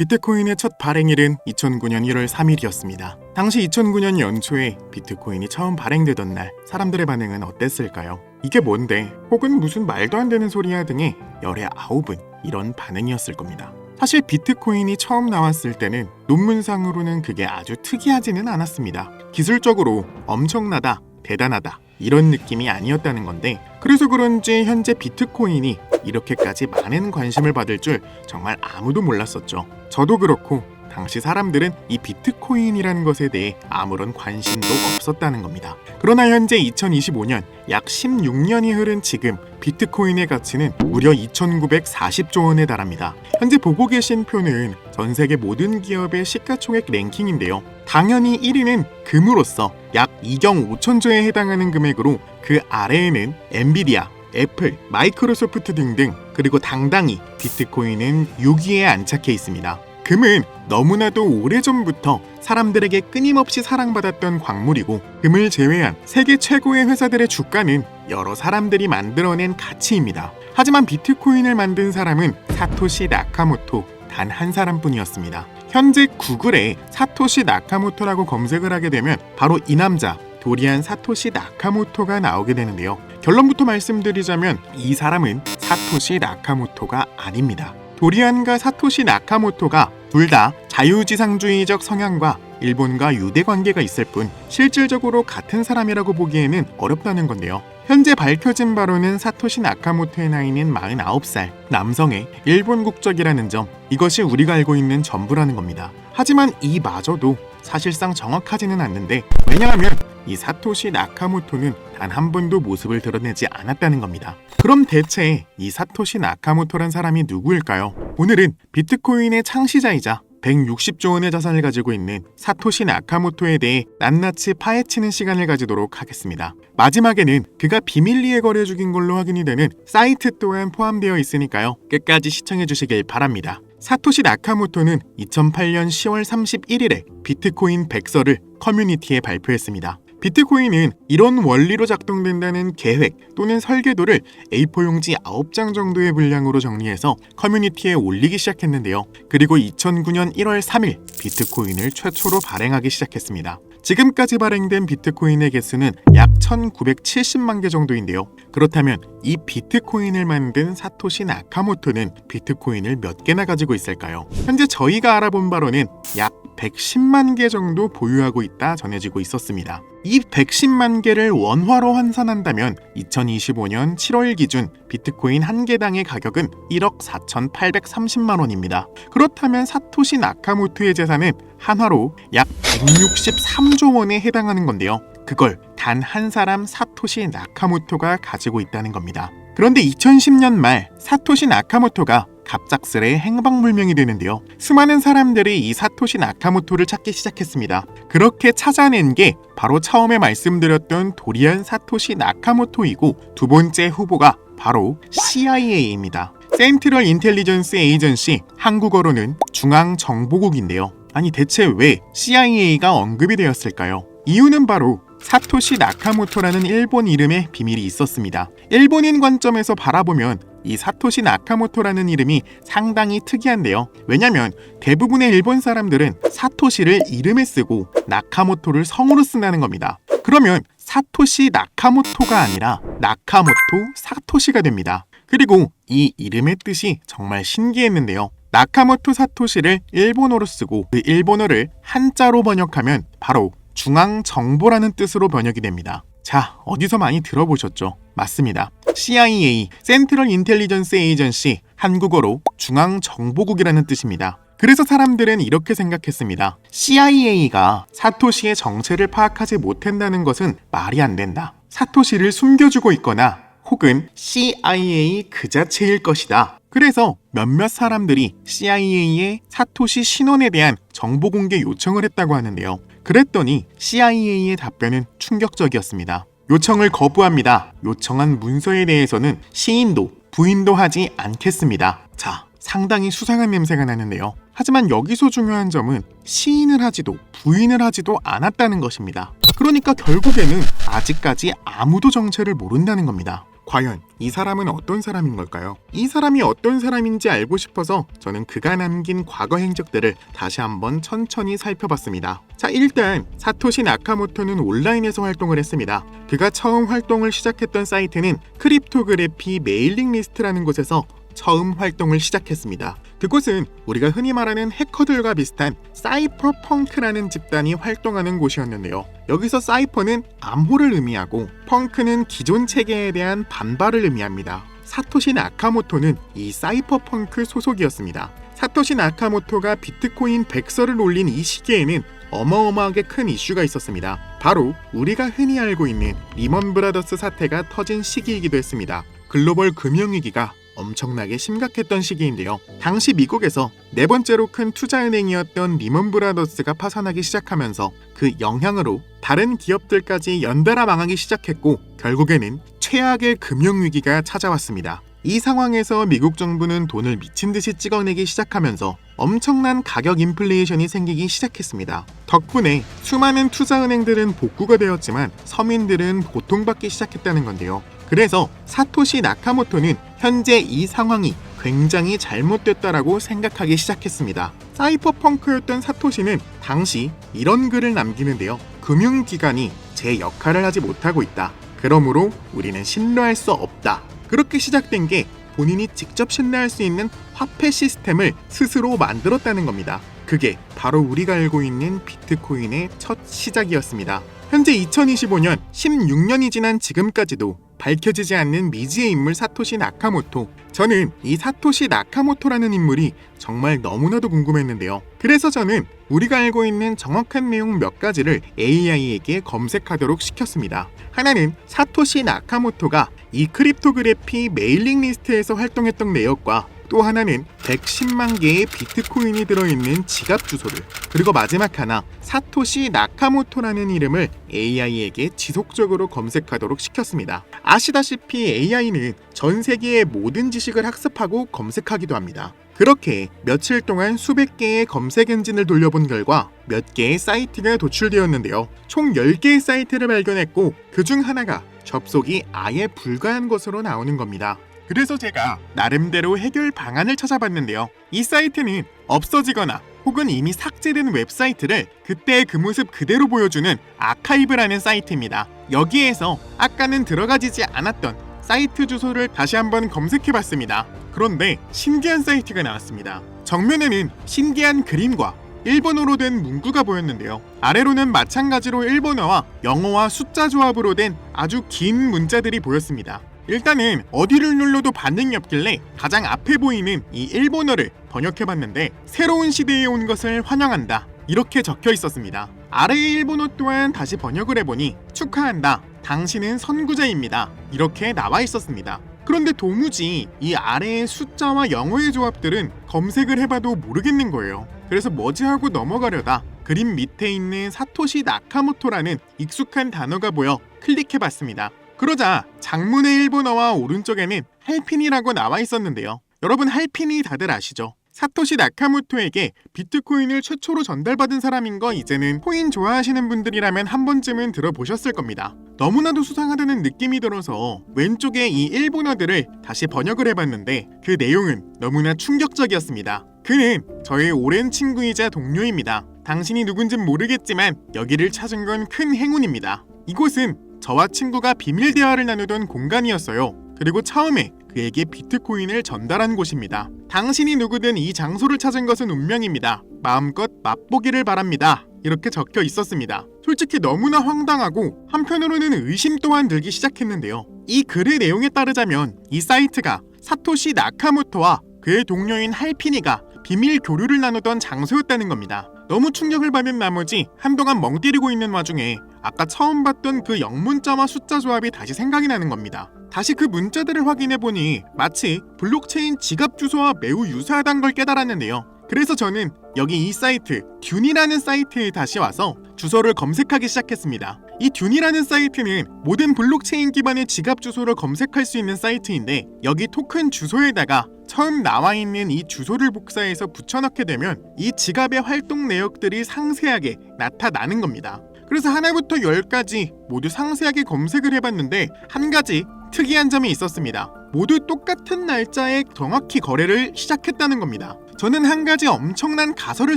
비트코인의 첫 발행일은 2009년 1월 3일이었습니다. 당시 2009년 연초에 비트코인이 처음 발행되던 날 사람들의 반응은 어땠을까요? 이게 뭔데? 혹은 무슨 말도 안 되는 소리야 등의 열의 아홉은 이런 반응이었을 겁니다. 사실 비트코인이 처음 나왔을 때는 논문상으로는 그게 아주 특이하지는 않았습니다. 기술적으로 엄청나다, 대단하다 이런 느낌이 아니었다는 건데 그래서 그런지 현재 비트코인이 이렇게까지 많은 관심을 받을 줄 정말 아무도 몰랐었죠. 저도 그렇고 당시 사람들은 이 비트코인이라는 것에 대해 아무런 관심도 없었다는 겁니다. 그러나 현재 2025년 약 16년이 흐른 지금 비트코인의 가치는 무려 2,940조 원에 달합니다. 현재 보고 계신 표는 전 세계 모든 기업의 시가총액 랭킹인데요. 당연히 1위는 금으로서 약 2경 5천조에 해당하는 금액으로 그 아래에는 엔비디아, 애플, 마이크로소프트 등등 그리고 당당히 비트코인은 6위에 안착해 있습니다. 금은 너무나도 오래전부터 사람들에게 끊임없이 사랑받았던 광물이고 금을 제외한 세계 최고의 회사들의 주가는 여러 사람들이 만들어낸 가치입니다. 하지만 비트코인을 만든 사람은 사토시 나카모토 단 한 사람뿐이었습니다. 현재 구글에 사토시 나카모토라고 검색을 하게 되면 바로 이 남자 도리안 사토시 나카모토가 나오게 되는데요. 결론부터 말씀드리자면 이 사람은 사토시 나카모토가 아닙니다. 도리안과 사토시 나카모토가 둘 다 자유지상주의적 성향과 일본과 유대 관계가 있을 뿐 실질적으로 같은 사람이라고 보기에는 어렵다는 건데요. 현재 밝혀진 바로는 사토시 나카모토의 나이는 49살, 남성의 일본 국적이라는 점, 이것이 우리가 알고 있는 전부라는 겁니다. 하지만 이마저도 사실상 정확하지는 않는데 왜냐하면 이 사토시 나카모토는 단 한 번도 모습을 드러내지 않았다는 겁니다. 그럼 대체 이 사토시 나카모토란 사람이 누구일까요? 오늘은 비트코인의 창시자이자 160조 원의 자산을 가지고 있는 사토시 나카모토에 대해 낱낱이 파헤치는 시간을 가지도록 하겠습니다. 마지막에는 그가 비밀리에 거래 중인 걸로 확인이 되는 사이트 또한 포함되어 있으니까요. 끝까지 시청해 주시길 바랍니다. 사토시 나카모토는 2008년 10월 31일에 비트코인 백서를 커뮤니티에 발표했습니다. 비트코인은 이런 원리로 작동된다는 계획 또는 설계도를 A4 용지 9장 정도의 분량으로 정리해서 커뮤니티에 올리기 시작했는데요. 그리고 2009년 1월 3일 비트코인을 최초로 발행하기 시작했습니다. 지금까지 발행된 비트코인의 개수는 약 1970만 개 정도인데요. 그렇다면 이 비트코인을 만든 사토시 나카모토는 비트코인을 몇 개나 가지고 있을까요? 현재 저희가 알아본 바로는 약 110만 개 정도 보유하고 있다 전해지고 있었습니다. 이 110만 개를 원화로 환산한다면 2025년 7월 기준 비트코인 한 개당의 가격은 1억 4,830만 원입니다. 그렇다면 사토시 나카모토의 재산은 한화로 약 163조 원에 해당하는 건데요. 그걸 단 한 사람 사토시 나카모토가 가지고 있다는 겁니다. 그런데 2010년 말 사토시 나카모토가 갑작스레 행방불명이 되는데요. 수많은 사람들이 이 사토시 나카모토를 찾기 시작했습니다. 그렇게 찾아낸 게 바로 처음에 말씀드렸던 도리안 사토시 나카모토이고 두 번째 후보가 바로 CIA입니다. 센트럴 인텔리전스 에이전시 한국어로는 중앙정보국인데요. 아니 대체 왜 CIA가 언급이 되었을까요? 이유는 바로 사토시 나카모토라는 일본 이름에 비밀이 있었습니다. 일본인 관점에서 바라보면 이 사토시 나카모토라는 이름이 상당히 특이한데요. 왜냐면 대부분의 일본 사람들은 사토시를 이름에 쓰고 나카모토를 성으로 쓴다는 겁니다. 그러면 사토시 나카모토가 아니라 나카모토 사토시가 됩니다. 그리고 이 이름의 뜻이 정말 신기했는데요. 나카모토 사토시를 일본어로 쓰고 그 일본어를 한자로 번역하면 바로 중앙 정보라는 뜻으로 번역이 됩니다. 자, 어디서 많이 들어보셨죠? 맞습니다. CIA, 센트럴 인텔리전스 에이전시, 한국어로 중앙정보국이라는 뜻입니다. 그래서 사람들은 이렇게 생각했습니다. CIA가 사토시의 정체를 파악하지 못한다는 것은 말이 안 된다. 사토시를 숨겨주고 있거나 혹은 CIA 그 자체일 것이다. 그래서 몇몇 사람들이 CIA의 사토시 신원에 대한 정보 공개 요청을 했다고 하는데요. 그랬더니 CIA의 답변은 충격적이었습니다. 요청을 거부합니다. 요청한 문서에 대해서는 시인도, 부인도 하지 않겠습니다. 자, 상당히 수상한 냄새가 나는데요. 하지만 여기서 중요한 점은 시인을 하지도 부인을 하지도 않았다는 것입니다. 그러니까 결국에는 아직까지 아무도 정체를 모른다는 겁니다. 과연 이 사람은 어떤 사람인 걸까요? 이 사람이 어떤 사람인지 알고 싶어서 저는 그가 남긴 과거 행적들을 다시 한번 천천히 살펴봤습니다. 자, 일단 사토시 나카모토는 온라인에서 활동을 했습니다. 그가 처음 활동을 시작했던 사이트는 크립토그래피 메일링 리스트라는 곳에서 처음 활동을 시작했습니다. 그곳은 우리가 흔히 말하는 해커들과 비슷한 사이퍼 펑크라는 집단이 활동하는 곳이었는데요. 여기서 사이퍼는 암호를 의미하고 펑크는 기존 체계에 대한 반발을 의미합니다. 사토시 나카모토는 이 사이퍼 펑크 소속이었습니다. 사토시 나카모토가 비트코인 100설을 올린 이 시기에는 어마어마하게 큰 이슈가 있었습니다. 바로 우리가 흔히 알고 있는 리먼 브라더스 사태가 터진 시기이기도 했습니다. 글로벌 금융위기가 엄청나게 심각했던 시기인데요. 당시 미국에서 네 번째로 큰 투자은행이었던 리먼 브라더스가 파산하기 시작하면서 그 영향으로 다른 기업들까지 연달아 망하기 시작했고 결국에는 최악의 금융위기가 찾아왔습니다. 이 상황에서 미국 정부는 돈을 미친 듯이 찍어내기 시작하면서 엄청난 가격 인플레이션이 생기기 시작했습니다. 덕분에 수많은 투자은행들은 복구가 되었지만 서민들은 고통받기 시작했다는 건데요. 그래서 사토시 나카모토는 현재 이 상황이 굉장히 잘못됐다라고 생각하기 시작했습니다. 사이퍼펑크였던 사토시는 당시 이런 글을 남기는데요. 금융기관이 제 역할을 하지 못하고 있다. 그러므로 우리는 신뢰할 수 없다. 그렇게 시작된 게 본인이 직접 신뢰할 수 있는 화폐 시스템을 스스로 만들었다는 겁니다. 그게 바로 우리가 알고 있는 비트코인의 첫 시작이었습니다. 현재 2025년 16년이 지난 지금까지도 밝혀지지 않는 미지의 인물 사토시 나카모토. 저는 이 사토시 나카모토라는 인물이 정말 너무나도 궁금했는데요. 그래서 저는 우리가 알고 있는 정확한 내용 몇 가지를 AI에게 검색하도록 시켰습니다. 하나는 사토시 나카모토가 이 크립토그래피 메일링 리스트에서 활동했던 내역과 또 하나는 110만 개의 비트코인이 들어있는 지갑 주소를 그리고 마지막 하나 사토시 나카모토라는 이름을 AI에게 지속적으로 검색하도록 시켰습니다. 아시다시피 AI는 전 세계의 모든 지식을 학습하고 검색하기도 합니다. 그렇게 며칠 동안 수백 개의 검색 엔진을 돌려본 결과 몇 개의 사이트가 도출되었는데요. 총 10개의 사이트를 발견했고 그 중 하나가 접속이 아예 불가한 것으로 나오는 겁니다. 그래서 제가 나름대로 해결 방안을 찾아봤는데요. 이 사이트는 없어지거나 혹은 이미 삭제된 웹사이트를 그때의 그 모습 그대로 보여주는 아카이브라는 사이트입니다. 여기에서 아까는 들어가지지 않았던 사이트 주소를 다시 한번 검색해봤습니다. 그런데 신기한 사이트가 나왔습니다. 정면에는 신기한 그림과 일본어로 된 문구가 보였는데요. 아래로는 마찬가지로 일본어와 영어와 숫자 조합으로 된 아주 긴 문자들이 보였습니다. 일단은 어디를 눌러도 반응이 없길래 가장 앞에 보이는 이 일본어를 번역해봤는데 새로운 시대에 온 것을 환영한다 이렇게 적혀 있었습니다. 아래의 일본어 또한 다시 번역을 해보니 축하한다 당신은 선구자입니다 이렇게 나와 있었습니다. 그런데 도무지 이 아래의 숫자와 영어의 조합들은 검색을 해봐도 모르겠는 거예요. 그래서 뭐지 하고 넘어가려다 그림 밑에 있는 사토시 나카모토라는 익숙한 단어가 보여 클릭해봤습니다. 그러자 장문의 일본어와 오른쪽에는 할핀이라고 나와 있었는데요. 여러분 할핀이 다들 아시죠? 사토시 나카모토에게 비트코인을 최초로 전달받은 사람인 거 이제는 코인 좋아하시는 분들이라면 한 번쯤은 들어보셨을 겁니다. 너무나도 수상하다는 느낌이 들어서 왼쪽에 이 일본어들을 다시 번역을 해봤는데 그 내용은 너무나 충격적이었습니다. 그는 저의 오랜 친구이자 동료입니다. 당신이 누군진 모르겠지만 여기를 찾은 건 큰 행운입니다. 이곳은 저와 친구가 비밀 대화를 나누던 공간이었어요. 그리고 처음에 그에게 비트코인을 전달한 곳입니다. 당신이 누구든 이 장소를 찾은 것은 운명입니다. 마음껏 맛보기를 바랍니다. 이렇게 적혀 있었습니다. 솔직히 너무나 황당하고 한편으로는 의심 또한 들기 시작했는데요. 이 글의 내용에 따르자면 이 사이트가 사토시 나카모토와 그의 동료인 할피니가 비밀 교류를 나누던 장소였다는 겁니다. 너무 충격을 받은 나머지 한동안 멍 때리고 있는 와중에 아까 처음 봤던 그 영문자와 숫자 조합이 다시 생각이 나는 겁니다. 다시 그 문자들을 확인해 보니 마치 블록체인 지갑 주소와 매우 유사하다는 걸 깨달았는데요. 그래서 저는 여기 이 사이트 듄이라는 사이트에 다시 와서 주소를 검색하기 시작했습니다. 이 듄이라는 사이트는 모든 블록체인 기반의 지갑 주소를 검색할 수 있는 사이트인데 여기 토큰 주소에다가 처음 나와 있는 이 주소를 복사해서 붙여넣게 되면 이 지갑의 활동 내역들이 상세하게 나타나는 겁니다. 그래서 하나부터 열까지 모두 상세하게 검색을 해봤는데 한 가지 특이한 점이 있었습니다. 모두 똑같은 날짜에 정확히 거래를 시작했다는 겁니다. 저는 한 가지 엄청난 가설을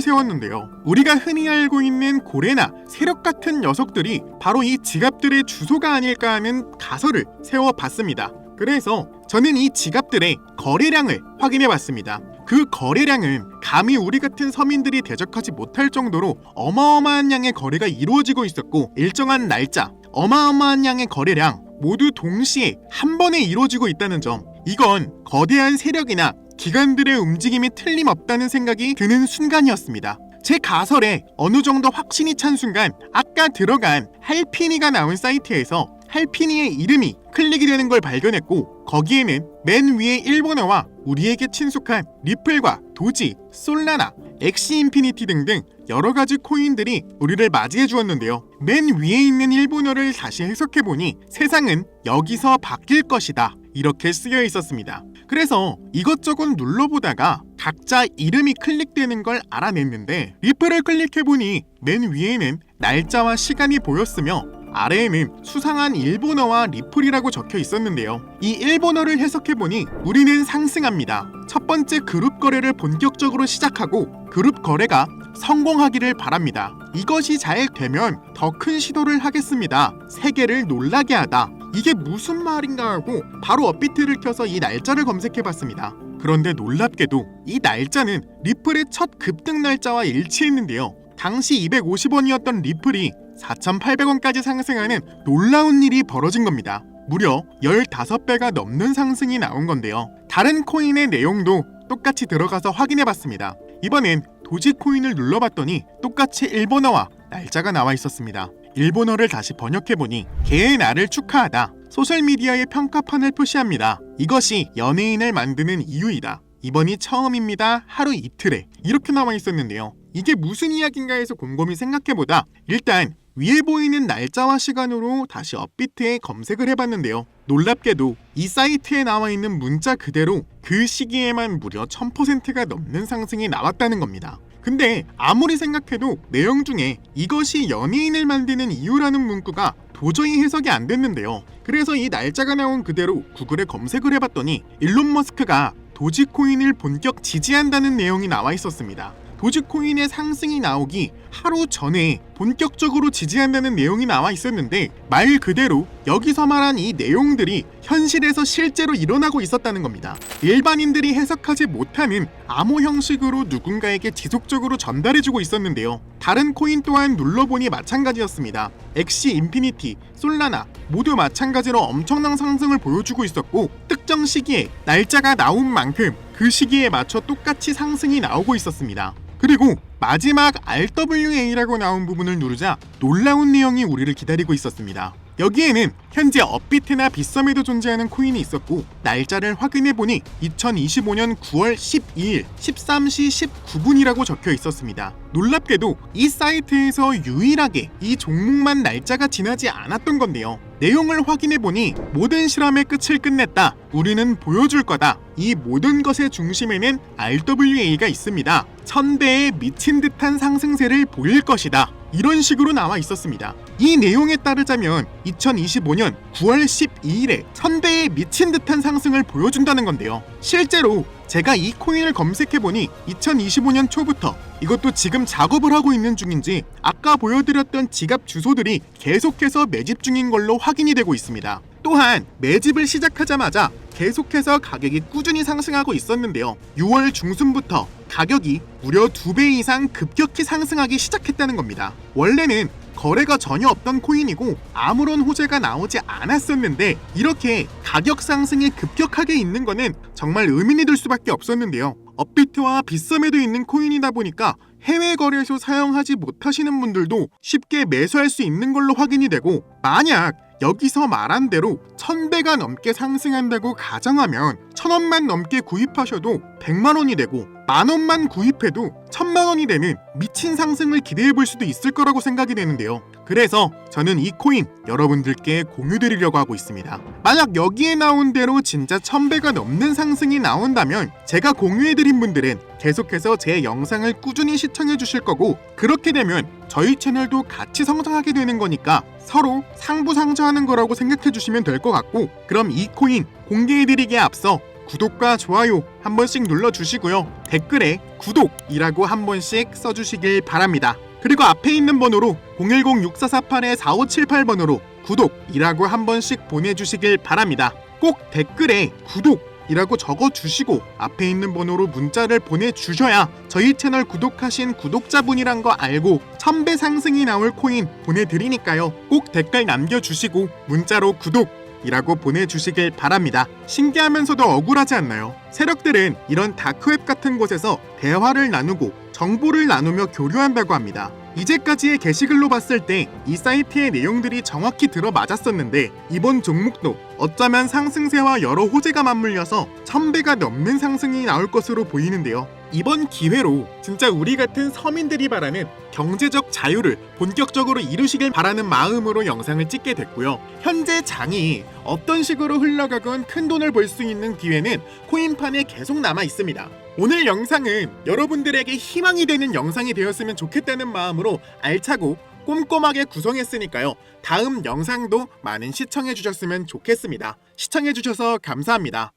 세웠는데요. 우리가 흔히 알고 있는 고래나 세력 같은 녀석들이 바로 이 지갑들의 주소가 아닐까 하는 가설을 세워봤습니다. 그래서 저는 이 지갑들의 거래량을 확인해 봤습니다. 그 거래량은 감히 우리 같은 서민들이 대적하지 못할 정도로 어마어마한 양의 거래가 이루어지고 있었고 일정한 날짜, 어마어마한 양의 거래량 모두 동시에 한 번에 이루어지고 있다는 점. 이건 거대한 세력이나 기관들의 움직임이 틀림없다는 생각이 드는 순간이었습니다. 제 가설에 어느 정도 확신이 찬 순간 아까 들어간 할피니가 나온 사이트에서 할피니의 이름이 클릭이 되는 걸 발견했고 거기에는 맨 위에 일본어와 우리에게 친숙한 리플과 도지, 솔라나, 엑시 인피니티 등등 여러 가지 코인들이 우리를 맞이해 주었는데요. 맨 위에 있는 일본어를 다시 해석해 보니 세상은 여기서 바뀔 것이다. 이렇게 쓰여 있었습니다. 그래서 이것저것 눌러보다가 각자 이름이 클릭되는 걸 알아냈는데 리플을 클릭해보니 맨 위에는 날짜와 시간이 보였으며 아래에는 수상한 일본어와 리플이라고 적혀 있었는데요. 이 일본어를 해석해보니 우리는 상승합니다. 첫 번째 그룹 거래를 본격적으로 시작하고 그룹 거래가 성공하기를 바랍니다. 이것이 잘 되면 더 큰 시도를 하겠습니다. 세계를 놀라게 하다. 이게 무슨 말인가 하고 바로 업비트를 켜서 이 날짜를 검색해봤습니다. 그런데 놀랍게도 이 날짜는 리플의 첫 급등 날짜와 일치했는데요. 당시 250원이었던 리플이 4,800원까지 상승하는 놀라운 일이 벌어진 겁니다. 무려 15배가 넘는 상승이 나온 건데요. 다른 코인의 내용도 똑같이 들어가서 확인해 봤습니다. 이번엔 도지 코인을 눌러봤더니 똑같이 일본어와 날짜가 나와 있었습니다. 일본어를 다시 번역해보니 개의 날을 축하하다. 소셜미디어의 평가판을 표시합니다. 이것이 연예인을 만드는 이유이다. 이번이 처음입니다. 하루 이틀에 이렇게 나와 있었는데요. 이게 무슨 이야기인가 해서 곰곰이 생각해보다 일단 위에 보이는 날짜와 시간으로 다시 업비트에 검색을 해봤는데요. 놀랍게도 이 사이트에 나와 있는 문자 그대로 그 시기에만 무려 1000%가 넘는 상승이 나왔다는 겁니다. 근데 아무리 생각해도 내용 중에 이것이 연예인을 만드는 이유라는 문구가 도저히 해석이 안 됐는데요. 그래서 이 날짜가 나온 그대로 구글에 검색을 해봤더니 일론 머스크가 도지코인을 본격 지지한다는 내용이 나와 있었습니다. 도지코인의 상승이 나오기 하루 전에 본격적으로 지지한다는 내용이 나와 있었는데 말 그대로 여기서 말한 이 내용들이 현실에서 실제로 일어나고 있었다는 겁니다. 일반인들이 해석하지 못하는 암호 형식으로 누군가에게 지속적으로 전달해주고 있었는데요. 다른 코인 또한 눌러보니 마찬가지였습니다. 엑시 인피니티, 솔라나 모두 마찬가지로 엄청난 상승을 보여주고 있었고 특정 시기에 날짜가 나온 만큼 그 시기에 맞춰 똑같이 상승이 나오고 있었습니다. 그리고 마지막 RWA라고 나온 부분을 누르자 놀라운 내용이 우리를 기다리고 있었습니다. 여기에는 현재 업비트나 빗썸에도 존재하는 코인이 있었고 날짜를 확인해보니 2025년 9월 12일 13시 19분이라고 적혀 있었습니다. 놀랍게도 이 사이트에서 유일하게 이 종목만 날짜가 지나지 않았던 건데요. 내용을 확인해보니 모든 실험의 끝을 끝냈다. 우리는 보여줄 거다. 이 모든 것의 중심에는 RWA가 있습니다. 천배의 미친 듯한 상승세를 보일 것이다. 이런 식으로 나와 있었습니다. 이 내용에 따르자면 2025년 9월 12일에 천배의 미친 듯한 상승을 보여준다는 건데요. 실제로 제가 이 코인을 검색해보니 2025년 초부터 이것도 지금 작업을 하고 있는 중인지 아까 보여드렸던 지갑 주소들이 계속해서 매집 중인 걸로 확인이 되고 있습니다. 또한 매집을 시작하자마자 계속해서 가격이 꾸준히 상승하고 있었는데요. 6월 중순부터 가격이 무려 2배 이상 급격히 상승하기 시작했다는 겁니다. 원래는 거래가 전혀 없던 코인이고 아무런 호재가 나오지 않았었는데 이렇게 가격 상승이 급격하게 있는 거는 정말 의문이 들 수밖에 없었는데요. 업비트와 빗썸에도 있는 코인이다 보니까 해외 거래소 사용하지 못하시는 분들도 쉽게 매수할 수 있는 걸로 확인이 되고 만약 여기서 말한 대로 1000배가 넘게 상승한다고 가정하면 1000원만 넘게 구입하셔도 100만 원이 되고 만 원만 구입해도 천만 원이 되는 미친 상승을 기대해 볼 수도 있을 거라고 생각이 되는데요. 그래서 저는 이 코인 여러분들께 공유드리려고 하고 있습니다. 만약 여기에 나온 대로 진짜 천배가 넘는 상승이 나온다면 제가 공유해드린 분들은 계속해서 제 영상을 꾸준히 시청해 주실 거고 그렇게 되면 저희 채널도 같이 성장하게 되는 거니까 서로 상부상조하는 거라고 생각해 주시면 될 것 같고 그럼 이 코인 공개해드리기에 앞서 구독과 좋아요 한 번씩 눌러주시고요. 댓글에 구독이라고 한 번씩 써주시길 바랍니다. 그리고 앞에 있는 번호로 010-6448-4578번으로 구독이라고 한 번씩 보내주시길 바랍니다. 꼭 댓글에 구독 이라고 적어주시고 앞에 있는 번호로 문자를 보내주셔야 저희 채널 구독하신 구독자분이란 거 알고 1000배 상승이 나올 코인 보내드리니까요. 꼭 댓글 남겨주시고 문자로 구독 이라고 보내주시길 바랍니다. 신기하면서도 억울하지 않나요? 세력들은 이런 다크웹 같은 곳에서 대화를 나누고 정보를 나누며 교류한다고 합니다. 이제까지의 게시글로 봤을 때 이 사이트의 내용들이 정확히 들어맞았었는데 이번 종목도 어쩌면 상승세와 여러 호재가 맞물려서 1000배가 넘는 상승이 나올 것으로 보이는데요. 이번 기회로 진짜 우리 같은 서민들이 바라는 경제적 자유를 본격적으로 이루시길 바라는 마음으로 영상을 찍게 됐고요. 현재 장이 어떤 식으로 흘러가건 큰 돈을 벌 수 있는 기회는 코인판에 계속 남아 있습니다. 오늘 영상은 여러분들에게 희망이 되는 영상이 되었으면 좋겠다는 마음으로 알차고 꼼꼼하게 구성했으니까요. 다음 영상도 많은 시청해 주셨으면 좋겠습니다. 시청해 주셔서 감사합니다.